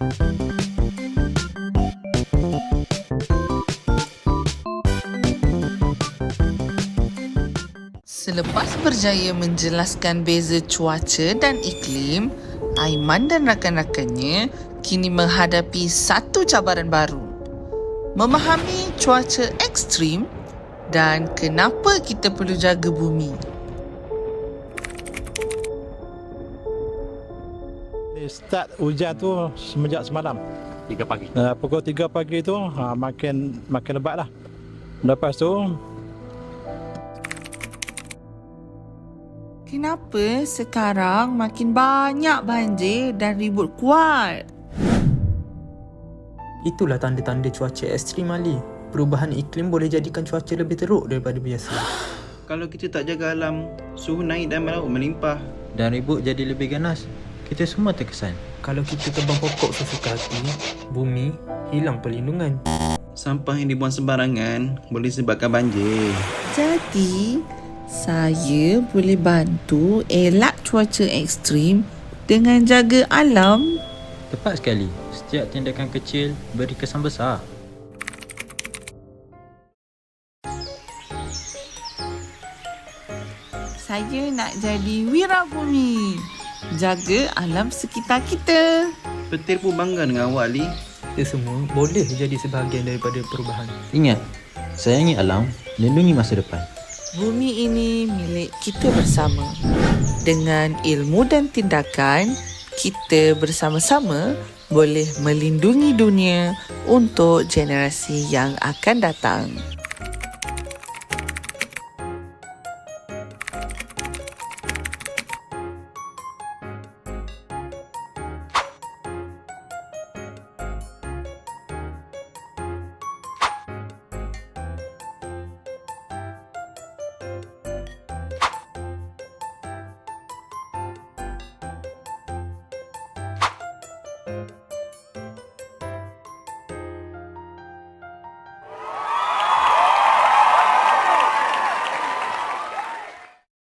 Selepas berjaya menjelaskan beza cuaca dan iklim, Aiman dan rakan-rakannya kini menghadapi satu cabaran baru. Memahami cuaca ekstrim dan kenapa kita perlu jaga bumi. Start hujan tu semenjak semalam. Tiga pagi. Uh, pukul 3 pagi tu ha, makin makin lebat lah. Lepas tu Kenapa sekarang makin banyak banjir dan ribut kuat? Itulah tanda-tanda cuaca ekstrim Ali. Perubahan iklim boleh jadikan cuaca lebih teruk daripada biasa. Kalau kita tak jaga alam, suhu naik dan laut melimpah. dan ribut jadi lebih ganas. Kita semua terkesan. Kalau kita tebang pokok sesuka hati, bumi hilang perlindungan. Sampah yang dibuang sembarangan boleh sebabkan banjir. Jadi, saya boleh bantu elak cuaca ekstrim dengan jaga alam. Tepat sekali. Setiap tindakan kecil beri kesan besar. Saya nak jadi wirabumi. Jaga alam sekitar kita. Petir pun bangga dengan awak, Ali. Kita semua boleh jadi sebahagian daripada perubahan. Ingat, sayangi alam, lindungi masa depan. Bumi ini milik kita bersama. Dengan ilmu dan tindakan, kita bersama-sama boleh melindungi dunia untuk generasi yang akan datang.